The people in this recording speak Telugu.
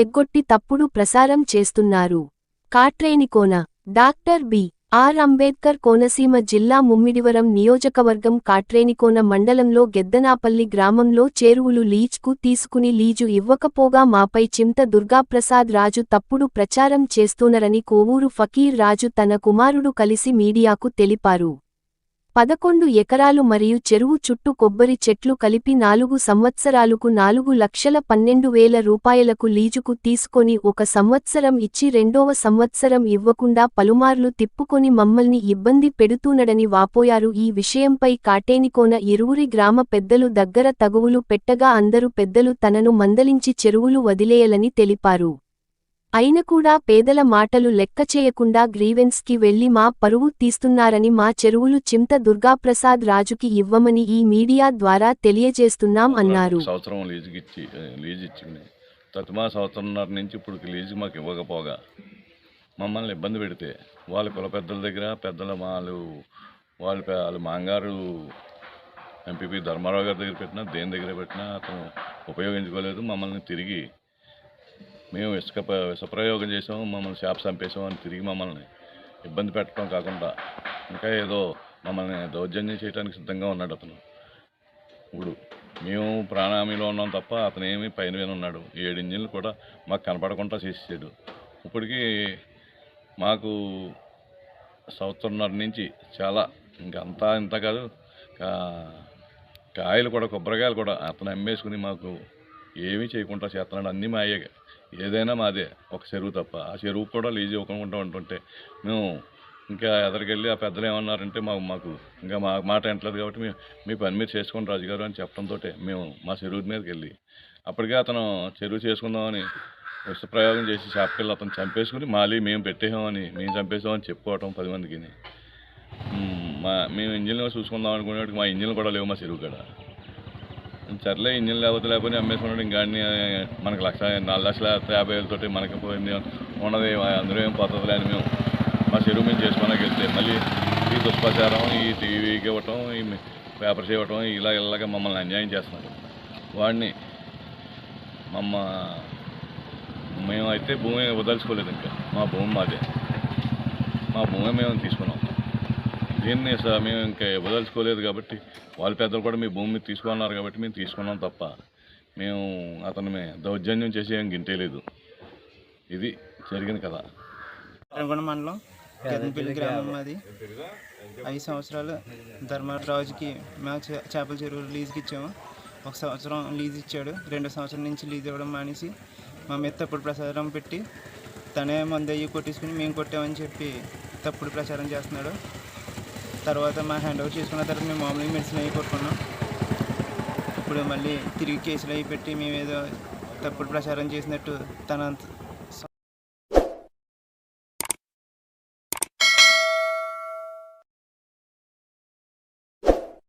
ఎగ్గొట్టి తప్పుడు ప్రసారం చేస్తున్నారు. Katrenikona doctor B. R. Ambedkar Konaseema జిల్లా ముమ్మిడివరం నియోజకవర్గం కాట్రేనికోన మండలంలో గెద్దనాపల్లి గ్రామంలో చేరువులు లీజ్కు తీసుకుని లీజు ఇవ్వకపోగా మాపై చింత దుర్గాప్రసాద్ రాజు తప్పుడు ప్రచారం చేస్తూనరని కోవూరు ఫకీర్ రాజు తన కుమారుడు కలిసి మీడియాకు తెలిపారు. పదకొండు ఎకరాలు మరియు చెరువు చుట్టూ కొబ్బరి చెట్లు కలిపి నాలుగు సంవత్సరాలకు నాలుగు లక్షల పన్నెండు వేల రూపాయలకు లీజుకు తీసుకొని ఒక సంవత్సరం ఇచ్చి రెండవ సంవత్సరం ఇవ్వకుండా పలుమార్లు తిప్పుకొని మమ్మల్ని ఇబ్బంది పెడుతూనడని వాపోయారు. ఈ విషయంపై కాటేనికోన ఇరువురి గ్రామ పెద్దలు దగ్గర తగువులు పెట్టగా అందరు పెద్దలు తనను మందలించి చెరువులు వదిలేయలని తెలిపారు. అయిన కూడా పేదల మాటలు లెక్క చేయకుండా గ్రీవెన్స్కి వెళ్ళి మా పరువు తీస్తున్నారని మా చెరువులు చింత దుర్గాప్రసాద్ రాజుకి ఇవ్వమని ఈ మీడియా ద్వారా తెలియజేస్తున్నాం అన్నారు. సంవత్సరం లీజు ఇచ్చింది. తత్మా సంవత్సరంన్నర నుంచి ఇప్పుడు లీజు మాకు ఇవ్వకపోగా మమ్మల్ని ఇబ్బంది పెడితే వాళ్ళ కుల పెద్దల దగ్గర పెద్దల వాళ్ళు వాళ్ళ వాళ్ళ మాంగారు ఎంపీపీ ధర్మారావు గారి దగ్గర పెట్టినా దేని దగ్గర పెట్టినా అతను ఉపయోగించుకోలేదు. మమ్మల్ని తిరిగి మేము ఇసుక ప- విషప్రయోగం చేసాము మమ్మల్ని షాప్ చంపేసాము అని తిరిగి మమ్మల్ని ఇబ్బంది పెట్టడం కాకుండా ఇంకా ఏదో మమ్మల్ని దౌర్జన్యం చేయడానికి సిద్ధంగా ఉన్నాడు అతను. ఇప్పుడు మేము ప్రాణామీలో ఉన్నాం తప్ప అతను ఏమి పైన మీద ఉన్నాడు. ఏడు ఇంజిన్లు కూడా మాకు కనపడకుండా చేసేసాడు. ఇప్పటికీ మాకు సంవత్సరంన్నర నుంచి చాలా ఇంకా అంతా ఇంత కాదు. కాయలు కూడా కొబ్బరికాయలు కూడా అతను అమ్మేసుకుని మాకు ఏమీ చేయకుండా చేస్తున్నాడు. అన్నీ మా మాయే ఏదైనా మాదే ఒక చెరువు తప్ప. ఆ చెరువు కూడా లీజ్ ఇవ్వకుండా ఉంటుంటే మేము ఇంకా ఎదరికెళ్ళి ఆ పెద్దలు ఏమన్నారంటే మాకు మాకు ఇంకా మా మాట ఎంటలేదు కాబట్టి మేము మీ పని మీరు చేసుకోండి రాజుగారు అని చెప్పడంతో మేము మా చెరువు మీదకి వెళ్ళి అప్పటికే అతను చెరువు చేసుకుందామని విషప్రయోగం చేసి షాప్కెళ్ళి అతను చంపేసుకుని మళ్ళీ మేము పెట్టేసామని మేము చంపేసామని చెప్పుకోవటం పది మందికి మా మేము ఇంజిన్లో చూసుకుందాం అనుకునేటికి మా ఇంజిన్లు కూడా లేవు మా చెరువు కాడ. సర్లే ఇంజిన్ లేకపోతే లేకపోతే అమ్మేసుకున్నాడు. ఇంకా అన్ని మనకు లక్ష నాలుగు లక్షల యాభై వేలతోటి మనకి పోయింది. ఉన్నది అందరూ ఏం పోతుంది అని మేము. మా చెరువు మేము చేసుకోవడానికి వెళ్తే మళ్ళీ ఈ దుష్ప్రచారం ఈ టీవీకి ఇవ్వటం ఈ పేపర్స్ ఇవ్వటం ఇలా ఇలాగ మమ్మల్ని అన్యాయం చేస్తున్నారు. వాడిని మమ్మ మేమైతే భూమి వదలుచుకోలేదు ఇంకా. మా భూమి మాదే. మా భూమి మేము తీసుకున్నాం. దీన్ని మేము ఇంకా వదలుచుకోలేదు కాబట్టి వాళ్ళ పెద్దలు కూడా మీ భూమి తీసుకున్నారు కాబట్టి మేము తీసుకున్నాం తప్ప మేము అతను దౌర్జన్యం చేసి ఏం గింటేయలేదు ఇది జరిగింది కదా రంగొండ మండలం గ్రామం మాది. ఐదు సంవత్సరాలు ధర్మరాజుకి మేము చే- చేపల చెరువు లీజుకి ఇచ్చాము. ఒక సంవత్సరం లీజ్ ఇచ్చాడు. రెండో సంవత్సరం నుంచి లీజ్ ఇవ్వడం మానేసి మా మీద తప్పుడు ప్రచారం పెట్టి తనే మందు అయ్యి కొట్టేసుకుని మేము కొట్టామని చెప్పి తప్పుడు ప్రచారం చేస్తున్నాడు. తర్వాత మా హ్యాండ్ ఓవర్ చేసుకున్న తర్వాత మేము మామూలుగా మెడిసిన్ అవి కొట్టుకున్నాం. ఇప్పుడు మళ్ళీ తిరిగి కేసులు అవి పెట్టి మేము ఏదో తప్పుడు ప్రచారం చేసినట్టు తన